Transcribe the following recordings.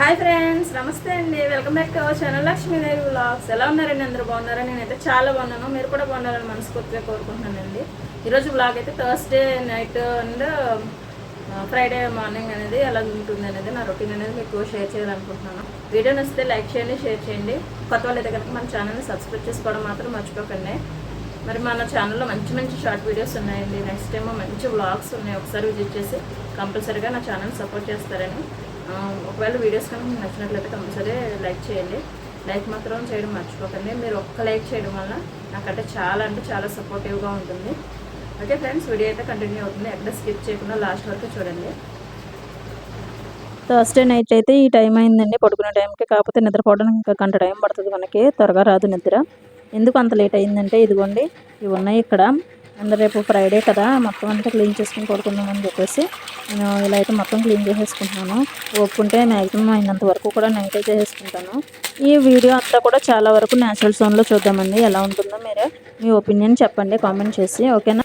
Hi friends నమస్తే అండి. Welcome back to our channel Lakshmidevi blogs ఎలా ఉన్నారండి? అందరూ బాగున్నారా? నేనైతే చాలా బాగున్నాను. మీరు కూడా బాగున్నారని మనస్ఫూర్తిగా కోరుకుంటున్నానండి. ఈరోజు వ్లాగ్ అయితే Thursday night and Friday morning అనేది ఎలా ఉంటుంది అనేది నా రొటీన్ అనేది మీకు షేర్ చేయాలనుకుంటున్నాను. వీడియో నచ్చితే లైక్ చేయండి షేర్ చేయండి. కొత్త వాళ్ళు అయితే కనుక మన ఛానల్ని సబ్స్క్రైబ్ చేసుకోవడం మాత్రం మర్చిపోకండి. మరి మన ఛానల్లో మంచి మంచి షార్ట్ వీడియోస్ ఉన్నాయండి. నెక్స్ట్ టైం మంచి వ్లాగ్స్ ఉన్నాయి. ఒకసారి విజిట్ చేసి కంపల్సరీగా నా ఛానల్ సపోర్ట్ చేస్తారని. ఒకవేళ వీడియోస్ కనుక మీకు నచ్చినట్లయితే కంపల్సరీ లైక్ చేయండి. లైక్ మాత్రం చేయడం మర్చిపోకండి. మీరు ఒక్క లైక్ చేయడం వల్ల నాకంటే చాలా అంటే చాలా సపోర్టివ్గా ఉంటుంది. ఓకే ఫ్రెండ్స్ వీడియో అయితే కంటిన్యూ అవుతుంది. ఎక్కడ స్కిప్ చేయకుండా లాస్ట్ వరకు చూడండి. థర్స్డే నైట్ అయితే ఈ టైం అయిందండి. పడుకునే టైంకి కాకపోతే నిద్రపోవడానికి ఇంకా గంట టైం పడుతుంది మనకి. త్వరగా రాదు నిద్ర. ఎందుకు అంత లేట్ అయిందంటే ఇదిగోండి ఇవి ఉన్నాయి ఇక్కడ. అండ్ రేపు ఫ్రైడే కదా మొత్తం అంతా క్లీన్ చేసుకుని పడుకుందామని చెప్పేసి నేను ఇలా అయితే మొత్తం క్లీన్ చేసేసుకుంటున్నాను. ఒప్పుకుంటే మ్యాక్సిమం అయినంత వరకు కూడా నైట్ అయితే చేసేసుకుంటాను. ఈ వీడియో అంతా కూడా చాలా వరకు న్యాచురల్ సోన్లో చూద్దామండి. ఎలా ఉంటుందో మీరే మీ ఒపీనియన్ చెప్పండి కామెంట్ చేసి ఓకేనా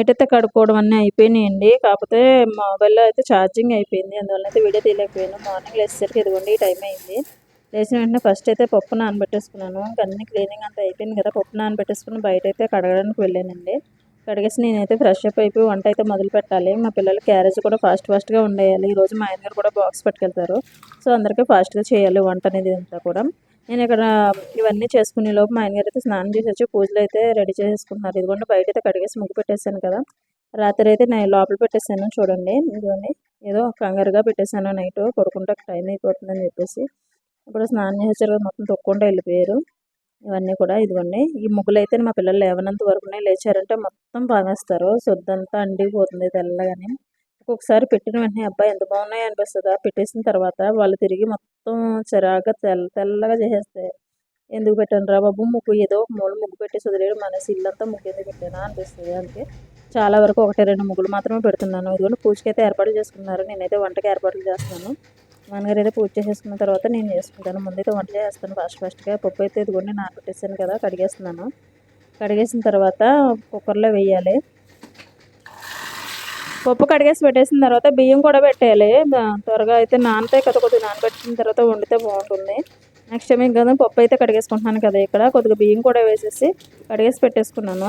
నైట్ అయితే కడుక్కోవడం అన్నీ అయిపోయినాయండి. కాకపోతే మొబైల్లో అయితే ఛార్జింగ్ అయిపోయింది. అందువల్ల అయితే వీడియో తీయలేకపోయాను. మార్నింగ్ లేచేసరికి ఇదిగోండి ఈ టైం అయింది. లేచిన వెంటనే ఫస్ట్ అయితే పప్పు నానబెట్టేసుకున్నాను. ఇంకా అన్ని క్లీనింగ్ అంతా అయిపోయింది కదా పప్పు నానబెట్టేసుకుని బయట అయితే కడగడానికి వెళ్ళానండి. కడిగేసి నేనైతే ఫ్రెష్ అప్ అయిపోయి వంట అయితే మొదలు పెట్టాలి. మా పిల్లలు క్యారేజ్ కూడా ఫాస్ట్ ఫాస్ట్గా ఉండేయాలి ఈరోజు మా ఆయన గారు కూడా బాక్స్ పట్టుకెళ్తారు. సో అందరికీ ఫాస్ట్గా చేయాలి వంట అనేది అంతా కూడా. నేను ఇక్కడ ఇవన్నీ చేసుకునే లోపు మా ఆయనగారు అయితే స్నానం చేసి వచ్చి పూజలు అయితే రెడీ చేసుకుంటున్నారు ఇదిగోండి బయట అయితే కడిగేసి ముగ్గు పెట్టేశాను కదా. రాత్రి అయితే నేను లోపల పెట్టేశాను చూడండి. ఇదిగోండి ఏదో కంగారుగా పెట్టేశాను నైట్. పడుకుంటే టైం అయిపోతుందని చెప్పేసి. ఇప్పుడు స్నానం చేసారు మొత్తం తొక్కుండా వెళ్ళిపోయారు. ఇవన్నీ కూడా ఇదిగోండి. ఈ ముగ్గులు అయితే మా పిల్లలు లేవనంత వరకునే లేచారంటే మొత్తం బాగేస్తారు సొద్దంతా అండిపోతుంది తెల్లగానే. ఒక్కొక్కసారి పెట్టిన వెంటనే అబ్బాయి ఎంత బాగున్నాయి ఆ పెట్టేసిన తర్వాత వాళ్ళు తిరిగి మొత్తం చిరాగ్గా తెల్ల తెల్లగా చేసేస్తాయి ఎందుకు పెట్టాను రా బాబు ముగ్గు ఏదో ఒక మూల ముగ్గు పెట్టేసి వదిలేడు మనసు ఇల్లంతా ముగ్గు ఎందుకు పెట్టానా? అనిపిస్తుంది. అందుకే చాలా వరకు ఒకటి రెండు ముగ్గులు మాత్రమే పెడుతున్నాను. ఇదిగోండి పూజకైతే ఏర్పాట్లు చేసుకున్నారు. నేనైతే వంటకి ఏర్పాట్లు చేస్తున్నాను. నాన్నగారు అయితే పూజ చేసేసుకున్న తర్వాత నేను చేసుకుంటాను. ముందైతే వంట చేస్తాను ఫస్ట్ ఫాస్ట్గా పప్పు అయితే ఇదిగోండి నానబెట్టేసాను కదా కడిగేస్తున్నాను. కడిగేసిన తర్వాత కుక్కర్లో వేయాలి. పప్పు కడిగేసి పెట్టేసిన తర్వాత బియ్యం కూడా పెట్టేయాలి. త్వరగా అయితే నానతాయి కదా కొద్దిగా నానబెట్టిన తర్వాత వండితే బాగుంటుంది. నెక్స్ట్ టైం కదా పప్పు అయితే కడిగేసుకుంటున్నాను కదా ఇక్కడ. కొద్దిగా బియ్యం కూడా వేసేసి కడిగేసి పెట్టేసుకున్నాను.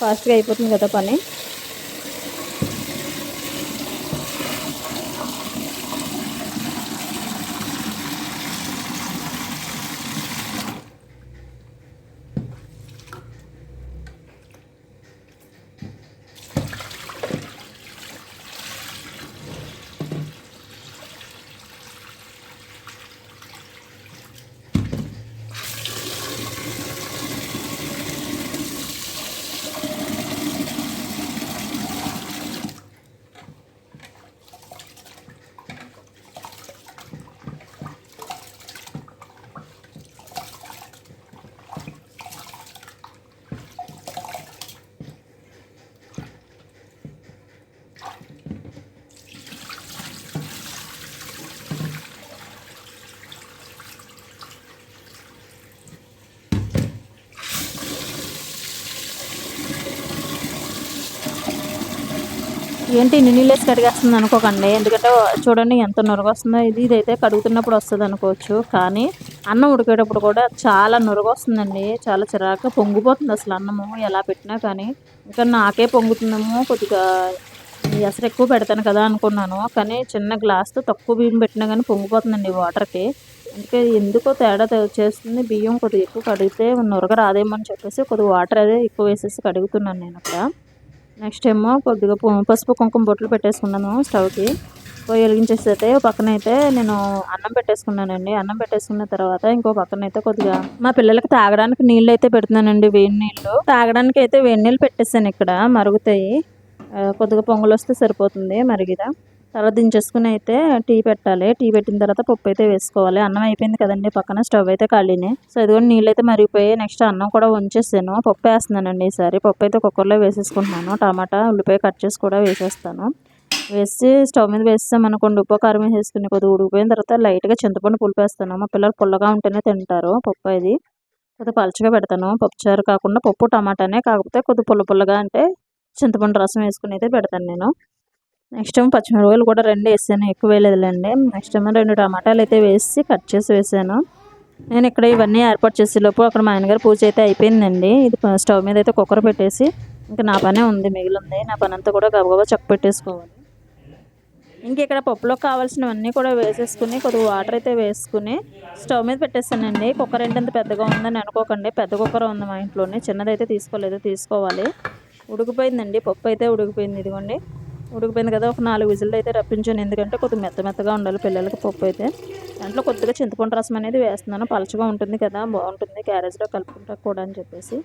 ఫాస్ట్గా అయిపోతుంది కదా పని. ఏంటి ఇన్ని నీళ్ళేసి కడిగేస్తుంది అనుకోకండి. ఎందుకంటే చూడండి ఎంత నురగొస్తుందో. ఇది ఇదైతే కడుగుతున్నప్పుడు వస్తుంది అనుకోవచ్చు. కానీ అన్నం ఉడికేటప్పుడు కూడా చాలా నురగ వస్తుందండి చాలా చిరాగ్గా పొంగిపోతుంది అసలు అన్నము. ఎలా పెట్టినా కానీ ఇంకా నాకే పొంగుతుందేమో కొద్దిగా ఎసరు ఎక్కువ పెడతాను కదా అనుకున్నాను. కానీ చిన్న గ్లాస్తో తక్కువ బియ్యం పెట్టినా కానీ పొంగిపోతుందండి వాటర్కి. అందుకే ఎందుకో తేడా వచ్చేస్తుంది చేస్తుంది. బియ్యం కొద్దిగా ఎక్కువ కడిగితే నురగ రాదేమో అని చెప్పేసి కొద్దిగా వాటర్ అదే ఎక్కువ వేసేసి కడుగుతున్నాను నేను అక్కడ. నెక్స్ట్ ఏమో కొద్దిగా పసుపు కుంకుమ బొట్లు పెట్టేసుకున్నాను స్టవ్కి. పొయ్యి వెలిగించేసి అయితే పక్కన అయితే నేను అన్నం పెట్టేసుకున్నానండి. అన్నం పెట్టేసుకున్న తర్వాత ఇంకో పక్కన అయితే కొద్దిగా మా పిల్లలకి తాగడానికి నీళ్ళు అయితే పెడుతున్నానండి వేడి నీళ్ళు. తాగడానికి అయితే వేడి నీళ్ళు పెట్టేసాను ఇక్కడ మరుగుతాయి. కొద్దిగా పొంగలు వస్తే సరిపోతుంది మరిగిదా. తర్వాత దించేసుకుని అయితే టీ పెట్టాలి. టీ పెట్టిన తర్వాత పప్పు అయితే వేసుకోవాలి. అన్నం అయిపోయింది కదండి పక్కన స్టవ్ అయితే ఖాళీనే. సో ఇదిగో నీళ్ళు అయితే మరిగిపోయి నెక్స్ట్ అన్నం కూడా ఉంచేసాను పప్పు వేస్తున్నానండి ఈసారి. పప్పు అయితే కుక్కర్లో వేసేసుకుంటున్నాను. టమాటా ఉల్లిపాయ కట్ చేసి కూడా వేసేస్తాను. వేసి స్టవ్ మీద వేసామనుకోండి ఉప్పు కారం వేసేసుకుని కొద్దిగా ఉడికిపోయిన తర్వాత లైట్గా చింతపండు పులుపు వేస్తాను. మా పిల్లలు పుల్లగా ఉంటేనే తింటారు పప్పు అది. కొద్దిగా పలుచగా పెడతాను. పప్పుచారు కాకుండా పప్పు టమాటానే. కాకపోతే కొద్దిగా పుల్ల పుల్లగా అంటే చింతపండు రసం వేసుకుని అయితే పెడతాను నేను. నెక్స్ట్ ఏమో పచ్చిమిరపకాయలు కూడా రెండు వేసాను ఎక్కువ వేయలేదులేండి. నెక్స్ట్ ఏమో రెండు టమాటాలు అయితే వేసి కట్ చేసి వేసాను. నేను ఇక్కడ ఇవన్నీ ఏర్పాటు చేసే లోపు అక్కడ మా ఆయనగారు పూజ అయితే అయిపోయిందండి. ఇది స్టవ్ మీద అయితే కుక్కర్ పెట్టేసి ఇంకా నా పనే ఉంది మిగిలింది. నా పని అంతా కూడా గబగబా చక్క పెట్టేసుకోవాలి. ఇంక ఇక్కడ పప్పులో కావాల్సినవన్నీ కూడా వేసేసుకుని కొద్దిగా వాటర్ అయితే వేసుకుని స్టవ్ మీద పెట్టేస్తానండి కుక్కర్ ఏంటంత పెద్దగా ఉందని అనుకోకండి. పెద్ద కుక్కర్ ఉంది మా ఇంట్లోనే. చిన్నదైతే తీసుకోలేదు తీసుకోవాలి. ఉడికిపోయిందండి. పప్పు అయితే ఉడికిపోయింది ఇదిగోండి. ఉడికిపోయింది కదా ఒక నాలుగు విజిల్లు అయితే రప్పించాను. ఎందుకంటే కొద్దిగా మెత్త మెత్తగా ఉండాలి పిల్లలకి పప్పు అయితే. దాంట్లో కొద్దిగా చింతపండు రసం అనేది వేస్తున్నాను. పలచగా ఉంటుంది కదా బాగుంటుంది. క్యారేజ్లో కలుపుకుంటా కూడా అని చెప్పేసి.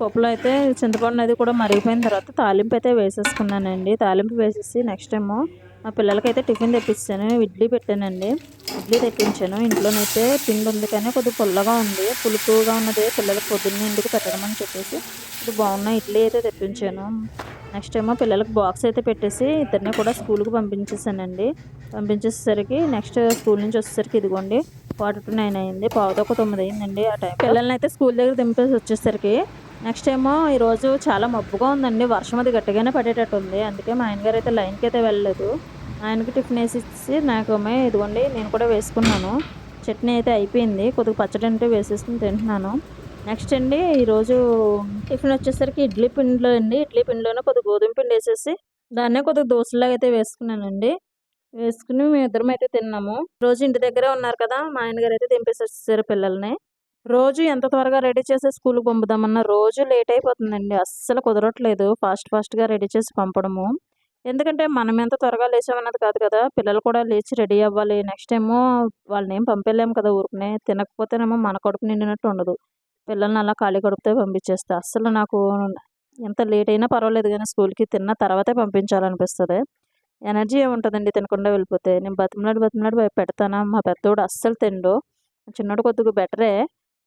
పప్పులో అయితే చింతపండు అనేది కూడా మరిగిపోయిన తర్వాత తాలింపు అయితే వేసేసుకున్నానండి. తాలింపు వేసేసి నెక్స్ట్ ఏమో మా పిల్లలకైతే టిఫిన్ తెప్పించాను ఇడ్లీ పెట్టానండి. ఇడ్లీ తెప్పించాను. ఇంట్లోనైతే పిండి ఉంది కానీ కొద్దిగా పుల్లగా ఉంది. పులుపుగా ఉన్నది పిల్లలకు పొద్దున్న ఇంటికి పెట్టడం అని చెప్పేసి ఇది బాగున్న ఇడ్లీ అయితే తెప్పించాను. నెక్స్ట్ ఏమో పిల్లలకు బాక్స్ అయితే పెట్టేసి ఇద్దరిని కూడా స్కూల్కి పంపించేసానండి. పంపించేసరికి నెక్స్ట్ స్కూల్ నుంచి వచ్చేసరికి ఇదిగోండి క్వార్టర్ టు నైన్ అయింది. పావుతో ఒక తొమ్మిది అయిందండి ఆ టైం పిల్లల్ని అయితే స్కూల్ దగ్గర దింపేసి వచ్చేసరికి నెక్స్ట్ ఏమో ఈరోజు చాలా మబ్బుగా ఉందండి. వర్షం అది గట్టిగానే పడేటట్టు ఉంది అందుకే మా ఆయనగారు అయితే లైన్కి అయితే వెళ్ళలేదు. ఆయనకి టిఫిన్ వేసి ఇచ్చి నాకు ఇదిగోండి నేను కూడా వేసుకున్నాను. చట్నీ అయితే అయిపోయింది. కొద్దిగా పచ్చడి అంటే వేసేసుకుని తింటున్నాను. నెక్స్ట్ అండి ఈరోజు టిఫిన్ వచ్చేసరికి ఇడ్లీ పిండిలో అండి. ఇడ్లీ పిండిలోనే కొద్దిగా గోధుమ పిండి వేసేసి దాన్నే కొద్దిగా దోశలాగా అయితే వేసుకున్నానండి. వేసుకుని మేము ఇద్దరం అయితే తిన్నాము. రోజు ఇంటి దగ్గరే ఉన్నారు కదా మా ఆయన గారు అయితే వచ్చేసారు పిల్లల్ని. రోజు ఎంత త్వరగా రెడీ చేసి స్కూల్కి పంపుదామన్నా రోజు లేట్ అయిపోతుందండి. అస్సలు కుదరట్లేదు ఫాస్ట్ ఫాస్ట్గా రెడీ చేసి పంపడము. ఎందుకంటే మనం ఎంత త్వరగా లేచామన్నది కాదు కదా పిల్లలు కూడా లేచి రెడీ అవ్వాలి. నెక్స్ట్ ఏమో వాళ్ళని ఏం పంపలేము కదా ఊరికనే. తినకపోతేనేమో మన కడుపు నిండినట్టు ఉండదు. పిల్లల్ని అలా ఖాళీ కడుపుతో పంపించేస్తే అస్సలు నాకు ఎంత లేట్ అయినా పర్వాలేదు కానీ స్కూల్కి తిన్న తర్వాతే పంపించాలనిపిస్తుంది. ఎనర్జీ ఏముంటుందండి తినకుండా వెళ్ళిపోతే? నేను బతిమలాడి బతిమలాడి పెడతాను మా పెద్దోడు అస్సలు తిండు. చిన్నోడు కొద్దిగా బెటరే.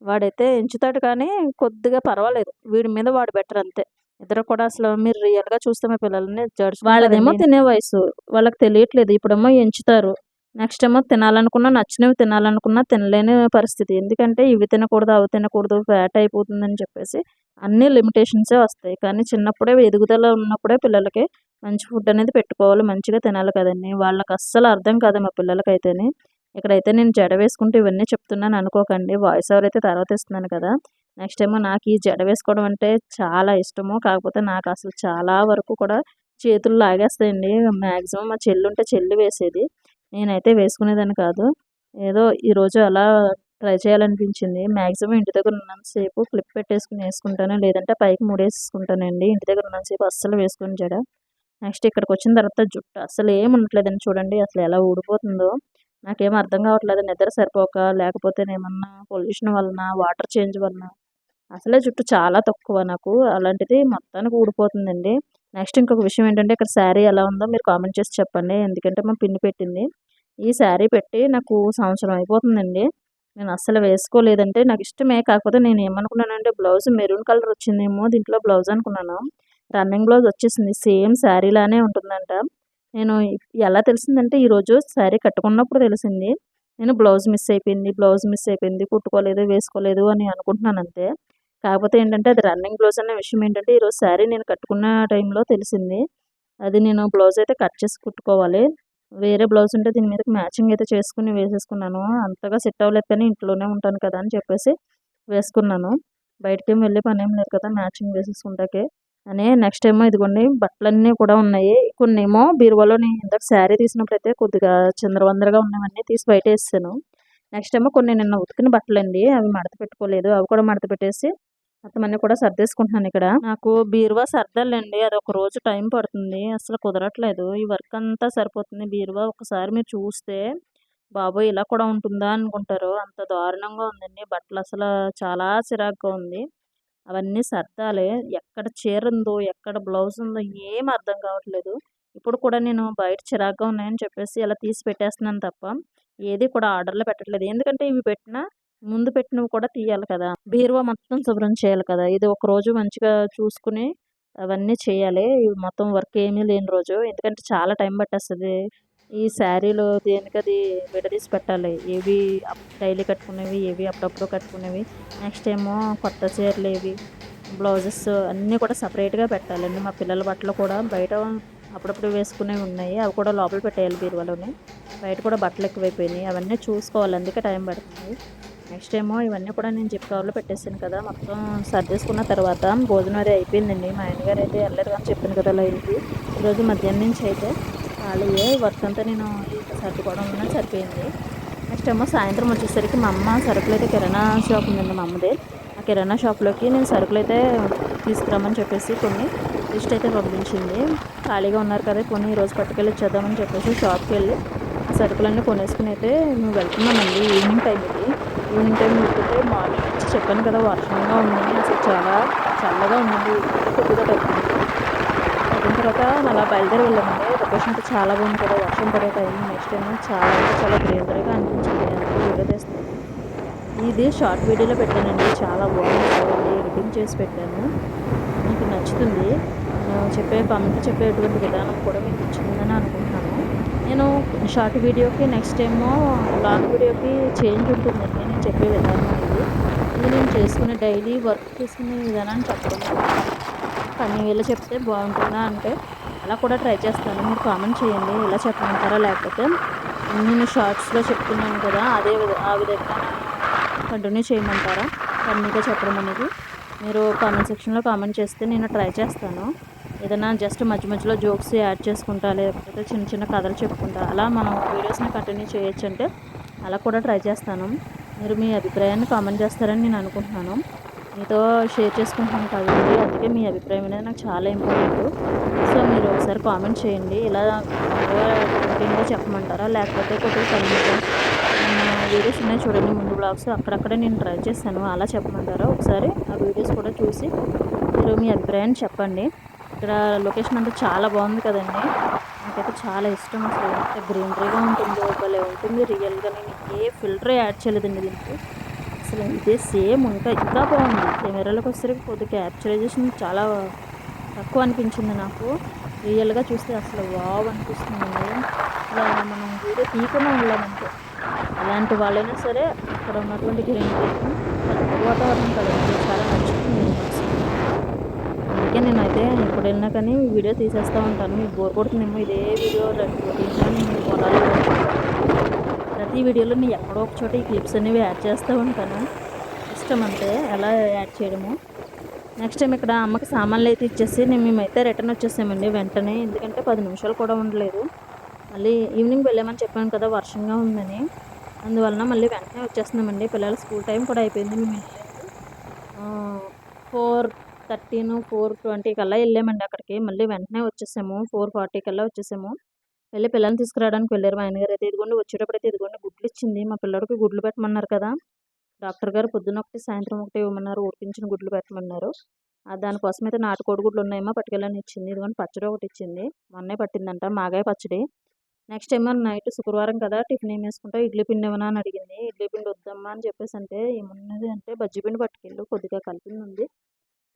వాడైతే ఎంచుతాడు కానీ కొద్దిగా పర్వాలేదు. వీడి మీద వాడు బెటర్ అంతే. ఇద్దరు కూడా అసలు మీరు రియల్గా చూస్తే మా పిల్లల్ని జడ్జ్ వాళ్ళదేమో తినే వయసు. వాళ్ళకి తెలియట్లేదు. ఇప్పుడేమో ఎంచుతారు. నెక్స్ట్ ఏమో తినాలనుకున్నా నచ్చినవి తినాలనుకున్నా తినలేని పరిస్థితి. ఎందుకంటే ఇవి తినకూడదు అవి తినకూడదు ఫ్యాట్ అయిపోతుందని చెప్పేసి అన్ని లిమిటేషన్సే వస్తాయి. కానీ చిన్నప్పుడే ఎదుగుదల ఉన్నప్పుడే పిల్లలకి మంచి ఫుడ్ అనేది పెట్టుకోవాలి. మంచిగా తినాలి కదండి. వాళ్ళకి అస్సలు అర్థం కాదు మా పిల్లలకైతేనే. ఇక్కడైతే నేను జడ వేసుకుంటూ ఇవన్నీ చెప్తున్నాను అనుకోకండి. వాయిస్ ఓవర్ అయితే తర్వాత ఇస్తున్నాను కదా. నెక్స్ట్ ఏమో నాకు ఈ జడ వేసుకోవడం అంటే చాలా ఇష్టము. కాకపోతే నాకు అసలు చాలా వరకు కూడా చేతులు లాగేస్తాయండి. మ్యాక్సిమం మా చెల్లి ఉంటే చెల్లి వేసేది. నేనైతే వేసుకునేదాన్ని కాదు. ఏదో ఈరోజు అలా ట్రై చేయాలనిపించింది. మ్యాక్సిమం ఇంటి దగ్గర ఉన్నంతసేపు క్లిప్ పెట్టేసుకుని వేసుకుంటాను. లేదంటే పైకి మూడేసుకుంటానండి ఇంటి దగ్గర ఉన్నంతసేపు అస్సలు వేసుకుని జడ. నెక్స్ట్ ఇక్కడికి వచ్చిన తర్వాత జుట్టు అసలు ఏమి ఉండట్లేదండి చూడండి. అసలు ఎలా ఊడిపోతుందో. నాకేం అర్థం కావట్లేదు. నిద్ర సరిపోక లేకపోతే ఏమన్నా పొల్యూషన్ వలన వాటర్ చేంజ్ వలన. అసలే జుట్టు చాలా తక్కువ నాకు. అలాంటిది మొత్తానికి ఊడిపోతుందండి. నెక్స్ట్ ఇంకొక విషయం ఏంటంటే ఇక్కడ శారీ ఎలా ఉందో మీరు కామెంట్ చేసి చెప్పండి. ఎందుకంటే మా పిన్ని పెట్టింది. ఈ శారీ పెట్టి నాకు సంవత్సరం అయిపోతుందండి. నేను అస్సలు వేసుకోలేదంటే నాకు ఇష్టమే. కాకపోతే నేను ఏమనుకున్నానంటే బ్లౌజ్ మెరూన్ కలర్ వచ్చిందేమో దీంట్లో బ్లౌజ్ అనుకున్నాను. రన్నింగ్ బ్లౌజ్ వచ్చేసింది. సేమ్ శారీలానే ఉంటుందంట. నేను ఎలా తెలిసిందంటే ఈరోజు శారీ కట్టుకున్నప్పుడు తెలిసింది. నేను బ్లౌజ్ మిస్ అయిపోయింది బ్లౌజ్ మిస్ అయిపోయింది కుట్టుకోలేదు వేసుకోలేదు అని అనుకుంటున్నాను అంతే. కాకపోతే ఏంటంటే అది రన్నింగ్ బ్లౌజ్ అనే విషయం ఏంటంటే ఈరోజు శారీ నేను కట్టుకున్న టైంలో తెలిసింది. అది నేను బ్లౌజ్ అయితే కట్ చేసి కుట్టుకోవాలి. వేరే బ్లౌజ్ ఉంటే దీని మీదకి మ్యాచింగ్ అయితే చేసుకుని వేసేసుకున్నాను. అంతగా సెట్ అవ్వలేదు కానీ ఇంట్లోనే ఉంటాను కదా అని చెప్పేసి వేసుకున్నాను. బయటకి వెళ్ళే పని ఏం లేదు కదా మ్యాచింగ్ వేసేసుకుంటాకే. అని నెక్స్ట్ ఏమో ఇదిగోండి బట్టలన్నీ కూడా ఉన్నాయి. కొన్ని ఏమో బీరువాలో నేను ఇందాక శారీ తీసినప్పుడైతే కొద్దిగా చిందరవందరగా ఉన్నవన్నీ తీసి బయట వేసాను. నెక్స్ట్ ఏమో కొన్ని నిన్న ఉతికిన బట్టలండి అవి మడత పెట్టుకోలేదు అవి కూడా మడత పెట్టేసి మొత్తం అన్నీ కూడా సర్దేసుకుంటున్నాను ఇక్కడ. నాకు బీరువా సర్దాలండి అది ఒక రోజు టైం పడుతుంది అసలు కుదరట్లేదు. ఈ వర్క్ అంతా సరిపోతుంది బీరువా ఒకసారి మీరు చూస్తే బాబోయ్ ఇలా కూడా ఉంటుందా అనుకుంటారు. అంత దారుణంగా ఉందండి బట్టలు అసలు చాలా చిరాకుగా ఉంది. అవన్నీ సర్దాలే. ఎక్కడ చీర ఉందో ఎక్కడ బ్లౌజ్ ఉందో ఏం అర్థం కావట్లేదు. ఇప్పుడు కూడా నేను బయట చిరాగ్గా ఉన్నాయని చెప్పేసి ఇలా తీసి పెట్టేస్తున్నాను తప్ప ఏది కూడా ఆర్డర్లో పెట్టట్లేదు. ఎందుకంటే ఇవి పెట్టినా ముందు పెట్టినవి కూడా తీయాలి కదా. బీరువా మొత్తం శుభ్రం చేయాలి కదా. ఇది ఒక రోజు మంచిగా చూసుకుని అవన్నీ చేయాలి. ఇవి మొత్తం వర్క్ ఏమీ లేని రోజు. ఎందుకంటే చాలా టైం పట్టేస్తుంది. ఈ శారీలో దేనికది విడదీసి పెట్టాలి? ఏవి డైలీ కట్టుకునేవి ఏవి అప్పుడప్పుడు కట్టుకునేవి? నెక్స్ట్ ఏమో కొత్త చీరలు ఏవి? బ్లౌజెస్ అన్నీ కూడా సపరేట్గా పెట్టాలండి. మా పిల్లల బట్టలు కూడా బయట అప్పుడప్పుడు వేసుకునేవి ఉన్నాయి. అవి కూడా లోపల పెట్టేయాలి బీరువాలోనే. బయట కూడా బట్టలు ఎక్కువైపోయినాయి. అవన్నీ చూసుకోవాలి. అందుకే టైం పడుతుంది. నెక్స్ట్ ఏమో ఇవన్నీ కూడా నేను జిప్ కవర్లో పెట్టేసాను కదా. మొత్తం సర్దేసుకున్న తర్వాత భోజనం అది అయిపోయిందండి. మా ఆయనగారు అయితే వెళ్ళలేదు అని చెప్పింది కదా లైన్కి. ఈరోజు మధ్యాహ్నం నుంచి అయితే ఖాళీయే వర్క్ అంతా నేను సర్దుకోవడం వల్ల సరిపోయింది. నెక్స్ట్ ఏమో సాయంత్రం వచ్చేసరికి మా అమ్మ సరుకులు అయితే కిరాణా షాప్ ఉందండి మా అమ్మదే ఆ కిరాణా షాప్లోకి నేను సరుకులు అయితే తీసుకురామని చెప్పేసి కొన్ని లిస్ట్ అయితే పంపించింది. ఖాళీగా ఉన్నారు కదా కొన్ని ఈరోజు పట్టుకెళ్ళి ఇచ్చేద్దామని చెప్పేసి షాప్కి వెళ్ళి ఆ సరుకులన్నీ కొనేసుకుని అయితే మేము వెళ్తున్నామండి. ఈవినింగ్ టైం ఇది. ఈవినింగ్ టైం వెళ్తుంటే మార్నింగ్ నుంచి చెప్పాను కదా వర్షంగా ఉంది. అసలు చాలా చల్లగా ఉందండి కొద్దిగా తర్వాత అలా బయలుదేరి వెళ్ళామండి లొకేషన్ అయితే చాలా బాగుంది కదా. వర్షం పడే టైం నెక్స్ట్ టైం చాలా అంటే చాలా గ్రీనరీగా అనిపించింది. అందుకే వీడియో తీస్తాను ఇది షార్ట్ వీడియోలో పెట్టానండి. చాలా బాగుంది. చూడండి. ఎడిటింగ్ చేసి పెట్టాను. మీకు నచ్చుతుంది. నేను చెప్పే పంపి చెప్పేటువంటి విధానం కూడా మీకు నచ్చుతుందని అనుకుంటున్నాను. నేను షార్ట్ వీడియోకి నెక్స్ట్ ఏమో లాంగ్ వీడియోకి చేంజ్ ఉంటుందండి. నేను చెప్పే విధానం ఇది. ఇది నేను చేసుకునే డైలీ వర్క్ చేసుకునే విధానాన్ని చెప్పడం. పని చెప్తే బాగుంటుందా అంటే అలా కూడా ట్రై చేస్తాను. మీరు కామెంట్ చేయండి. ఇలా చెప్పమంటారా లేకపోతే నేను షార్ట్స్లో చెప్తున్నాను కదా అదే విధంగా ఆ విధంగా కంటిన్యూ చేయమంటారా? ఫన్నీగా చెప్పడం అనేది మీరు కామెంట్ సెక్షన్లో కామెంట్ చేస్తే నేను ట్రై చేస్తాను. ఏదైనా జస్ట్ మధ్య మధ్యలో జోక్స్ యాడ్ చేసుకుంటా లేకపోతే చిన్న చిన్న కథలు చెప్పుకుంటా అలా మనం వీడియోస్ని కంటిన్యూ చేయొచ్చు అంటే అలా కూడా ట్రై చేస్తాను. మీరు మీ అభిప్రాయాన్ని కామెంట్ చేస్తారని నేను అనుకుంటున్నాను. మీతో షేర్ చేసుకుంటాను కాబట్టి అందుకే మీ అభిప్రాయం అనేది నాకు చాలా ఇంపార్టెంట్. సో మీరు ఒకసారి కామెంట్ చేయండి. ఇలా రొటీన్గా చెప్పమంటారా? లేకపోతే కొద్దిగా ఫన్నీగా వీడియోస్ ఉన్నాయి చూడండి ముందు బ్లాగ్స్. అక్కడక్కడ నేను ట్రై చేశాను. అలా చెప్పమంటారా? ఒకసారి ఆ వీడియోస్ కూడా చూసి మీరు మీ అభిప్రాయాన్ని చెప్పండి. ఇక్కడ లొకేషన్ అంతా చాలా బాగుంది కదండి. నాకైతే చాలా ఇష్టం అసలు. ఎంత గ్రీనరీగా ఉంటుందో భలే ఉంటుంది. రియల్గా నేను ఏ ఫిల్టర్ యాడ్ చేయలేదండి దీనికి. అసలు ఇదే సేమ్ ఇంకా ఇంకా బాగుంది. కెమెరాలకు వచ్చేసరికి కొద్దిగా క్యాప్చరైజేషన్ చాలా తక్కువ అనిపించింది నాకు. రియల్గా చూస్తే అసలు వావ్ అనిపిస్తుంది. ఇలా మనం వీడియో తీయకుండా ఉండలేమంటే అలాంటి వాళ్ళైనా సరే అక్కడ ఉన్నటువంటి గ్రీన్ వాతావరణం కదా. చాలా నచ్చుతుంది అందుకే నేనైతే ఎప్పుడు వెళ్ళినా కానీ వీడియో తీసేస్తూ ఉంటాను. మీకు బోర్ కొడుతుందేమో ఇదే వీడియో. రొటీన్గా నేను పొలాలు ప్రతి వీడియోలో నేను ఎక్కడో ఒక చోట ఈ క్లిప్స్ అనేవి యాడ్ చేస్తూ ఉంటాను. ఇష్టం అంతే ఎలా యాడ్ చేయడము. నెక్స్ట్ టైం ఇక్కడ అమ్మకి సామాన్లు అయితే ఇచ్చేసి నేను మేమైతే రిటర్న్ వచ్చేసామండి వెంటనే. ఎందుకంటే పది నిమిషాలు కూడా ఉండలేదు. మళ్ళీ ఈవినింగ్ వెళ్ళామని చెప్పాను కదా వర్షంగా ఉందని. అందువలన మళ్ళీ వెంటనే వచ్చేస్తున్నామండి. పిల్లల స్కూల్ టైం కూడా అయిపోయింది మేము ఫోర్ థర్టీన్ ఫోర్ ట్వంటీ కల్లా వెళ్ళామండి అక్కడికి. మళ్ళీ వెంటనే వచ్చేసాము. ఫోర్ ఫార్టీ కల్లా వచ్చేసాము. వెళ్ళి పిల్లల్ని తీసుకురావడానికి వెళ్ళారు. మా ఆయనగారు అయితే ఇదిగోండి వచ్చేటప్పుడు అయితే ఇదిగోండి గుడ్లు ఇచ్చింది. మా పిల్లడికి గుడ్లు పెట్టమన్నారు కదా. డాక్టర్ గారు పొద్దున ఒకటి సాయంత్రం ఒకటి ఇవ్వమన్నారు. ఉడికించిన గుడ్లు పెట్టమన్నారు. దానికోసం అయితే నాటుకోడి గుడ్లు ఉన్నాయేమో పట్టుకెళ్ళని ఇచ్చింది. ఇదిగోండి పచ్చడి ఒకటి ఇచ్చింది. మొన్నే పట్టిందంట మాగాయ పచ్చడి. నెక్స్ట్ ఏమో నైట్ శుక్రవారం కదా టిఫిన్ ఏం వేసుకుంటా ఇడ్లీ పిండి ఏమన్నా అని అడిగింది. ఇడ్లీ పిండి వద్దమ్మా అని చెప్పేసి అంటే ఏమున్నది? అంటే బజ్జీ పిండి పట్టుకెళ్ళు కొద్దిగా కలిపింది ఉంది.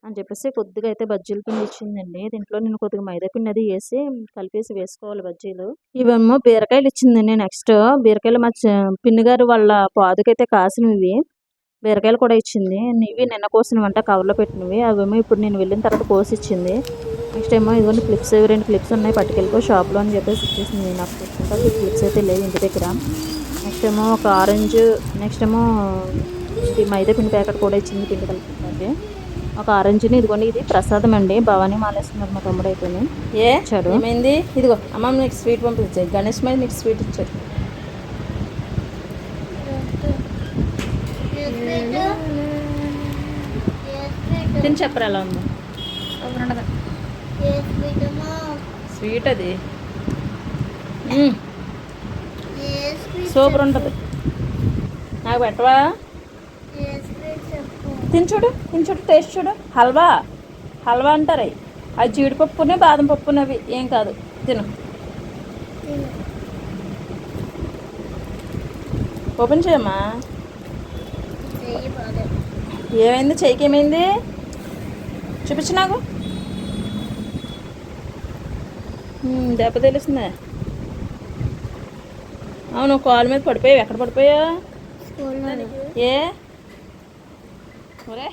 అని చెప్పేసి కొద్దిగా అయితే బజ్జీల పిండి ఇచ్చిందండి. దీంట్లో నేను కొద్దిగా మైదా పిండి అది వేసి కలిపేసి వేసుకోవాలి బజ్జీలు. ఇవేమో బీరకాయలు ఇచ్చిందండి నెక్స్ట్. బీరకాయలు మా పిన్ని గారు వాళ్ళ పాదుకైతే కాసినవి. బీరకాయలు కూడా ఇచ్చింది. ఇవి నిన్న కోసినవంట కవర్లో పెట్టినవి. అవేమో ఇప్పుడు నేను వెళ్ళిన తర్వాత కోసి ఇచ్చింది. నెక్స్ట్ ఏమో ఇదిగోండి క్లిప్స్ రెండు క్లిప్స్ ఉన్నాయి. పట్టుకెళ్ళిపో షాప్లో అని చెప్పేసి ఇచ్చేసింది. నాకు క్లిప్స్ అయితే లేవు ఇంటి దగ్గర. నెక్స్ట్ ఏమో ఒక ఆరెంజ్ నెక్స్ట్ ఏమో ఇది మైదా పిండి ప్యాకెట్ కూడా ఇచ్చింది పిండి అంటే ఒక ఆరెంజ్ని ఇదిగోండి ఇది ప్రసాదం అండి. భవానీ మాలేస్తున్నారు మా తమ్ముడు అయిపోయింది ఏ? ఇచ్చాడు. ఏమైంది? ఇదిగో అమ్మ నీకు స్వీట్ పంపించాయి గణేష్ మీద నీకు స్వీట్ ఇచ్చాడు తిని చెప్పరా ఎలా ఉందో? స్వీట్ అది. సూపర్ ఉంటుంది. నాకు పెట్టవా? తిని చూడు తిని చూడు. టేస్ట్ చూడు హల్వా హల్వా అంటారు. అవి జీడిపప్పునే బాదం పప్పునే అవి ఏం కాదు. తిను. ఓపెన్ చేయమ్మా. ఏమైంది? చెయ్యికి ఏమైంది చూపించు నాకు. దెబ్బ తెలుస్తుందా అవును కాలు మీద పడిపోయావు. ఎక్కడ పడిపోయా ఏ? ఒరే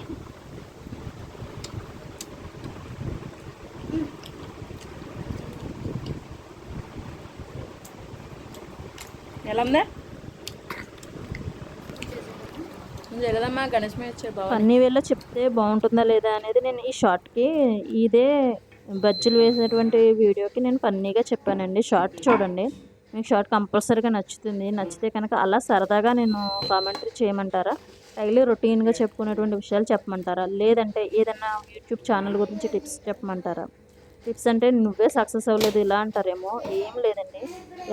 ఎలా ఉందా జగదమ్మా గణేష్ ఫన్నీ వేలో చెప్తే బాగుంటుందా లేదా అనేది నేను ఈ షార్ట్కి ఇదే బజ్జీలు వేసేటువంటి వీడియోకి నేను ఫన్నీగా చెప్పానండి. షార్ట్ చూడండి. మీకు షార్ట్ కంపల్సరీగా నచ్చుతుంది. నచ్చితే కనుక అలా సరదాగా నేను కామెంటరీ చేయమంటారా? డైలీ రొటీన్గా చెప్పుకునేటువంటి విషయాలు చెప్పమంటారా? లేదంటే ఏదైనా యూట్యూబ్ ఛానల్ గురించి టిప్స్ చెప్పమంటారా? టిప్స్ అంటే నువ్వే సక్సెస్ అవ్వలేదు ఇలా అంటారేమో ఏం లేదండి.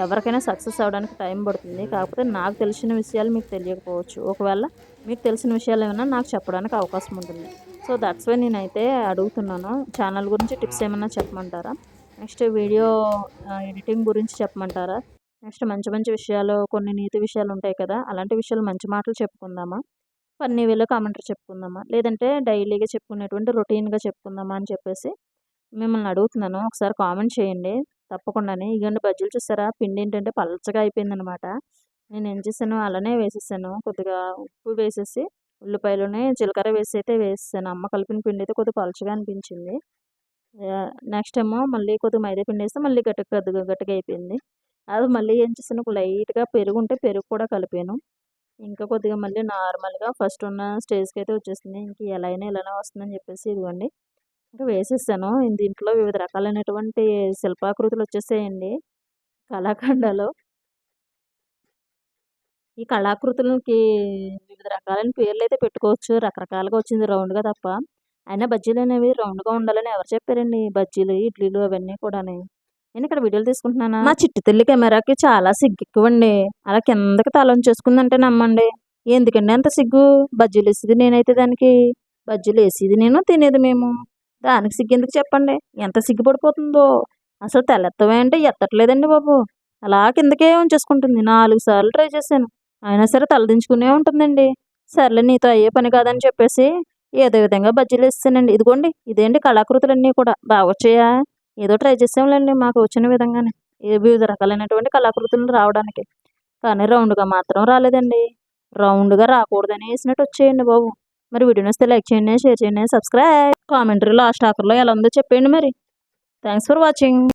ఎవరికైనా సక్సెస్ అవ్వడానికి టైం పడుతుంది. కాకపోతే నాకు తెలిసిన విషయాలు మీకు తెలియకపోవచ్చు. ఒకవేళ మీకు తెలిసిన విషయాలు ఏమైనా నాకు చెప్పడానికి అవకాశం ఉంటుంది. సో దట్స్ వై నేనైతే అడుగుతున్నాను. ఛానల్ గురించి టిప్స్ ఏమైనా చెప్పమంటారా? నెక్స్ట్ వీడియో ఎడిటింగ్ గురించి చెప్పమంటారా? నెక్స్ట్ మంచి మంచి విషయాలు కొన్ని నీతి విషయాలు ఉంటాయి కదా అలాంటి విషయాలు మంచి మాటలు చెప్పుకుందామా? ఫన్నీ వేలో కామెంటరీ చెప్పుకుందామా? లేదంటే డైలీగా చెప్పుకునేటువంటి రొటీన్గా చెప్పుకుందామా అని చెప్పేసి మిమ్మల్ని అడుగుతున్నాను. ఒకసారి కామెంట్ చేయండి. తప్పకుండానే. ఇగండి బజ్జీలు చూసారా? పిండి ఏంటంటే పలచగా అయిపోయిందనమాట. నేను ఏం చేశాను? అలానే వేసేసాను. కొద్దిగా ఉప్పు వేసేసి ఉల్లిపాయలునే జీలకర్ర వేసి అయితే వేసేసాను. అమ్మ కలిపిన పిండి అయితే కొద్దిగా పలచగా అనిపించింది. నెక్స్ట్ ఏమో మళ్ళీ కొద్దిగా మైదా పిండి వేస్తే మళ్ళీ గట్టిగా గట్టిగా అయిపోయింది. అది మళ్ళీ ఏం చేశాను? లైట్గా పెరుగు ఉంటే పెరుగు కూడా కలిపాను. ఇంకా కొద్దిగా మళ్ళీ నార్మల్గా ఫస్ట్ ఉన్న స్టేజ్కి అయితే వచ్చేసింది. ఇంక ఎలా అయినా ఇలానే వస్తుందని చెప్పేసి ఇదిగోండి. ఇంకా వేసేసాను. దీంట్లో వివిధ రకాలైనటువంటి శిల్పాకృతులు వచ్చేసాయండి. కళాఖండాలు. ఈ కళాకృతులకి వివిధ రకాలైన పేర్లు అయితే పెట్టుకోవచ్చు. రకరకాలుగా వచ్చింది రౌండ్గా తప్ప. అయినా బజ్జీలు అనేవి రౌండ్గా ఉండాలని ఎవరు చెప్పారండి? బజ్జీలు ఇడ్లీలు అవన్నీ కూడా నేను ఇక్కడ వీడియోలు తీసుకుంటున్నాను? మా చిట్టు తల్లి కెమెరాకి చాలా సిగ్గు ఎక్కువండి అలా కిందకి తల ఉంచేసుకుందంటే నమ్మండి. ఎందుకండి అంత సిగ్గు? బజ్జీలు వేసేది నేనైతే దానికి. బజ్జీలు వేసేది నేను తినేది మేము. దానికి సిగ్గు ఎందుకు చెప్పండి? ఎంత సిగ్గుపడిపోతుందో. అసలు తెల్లెత్తవే అంటే ఎత్తట్లేదండి బాబు. అలా కిందకే ఉంచేసుకుంటుంది. నాలుగు సార్లు ట్రై చేశాను. అయినా సరే తలదించుకునే ఉంటుందండి. సర్లే నీతో అయ్యే పని కాదని చెప్పేసి ఏదో విధంగా బజ్జీలు వేస్తానండి ఇదిగోండి ఇదేంటి కళాకృతులన్నీ కూడా. బాగా వచ్చాయా? ఏదో ట్రై చేసాంలేండి మాకు వచ్చిన విధంగానే. వివిధ రకాలైనటువంటి కళాకృతులు రావడానికి. కానీ రౌండ్గా మాత్రం రాలేదండి. రౌండ్గా రాకూడదని వేసినట్టు వచ్చేయండి బాబు. మరి వీడియో వస్తే లైక్ చేయండి షేర్ చేయండి సబ్స్క్రైబ్. కామెంటరీ లాస్ట్ ఆఖర్లో ఎలా ఉందో చెప్పండి మరి. Thanks for watching.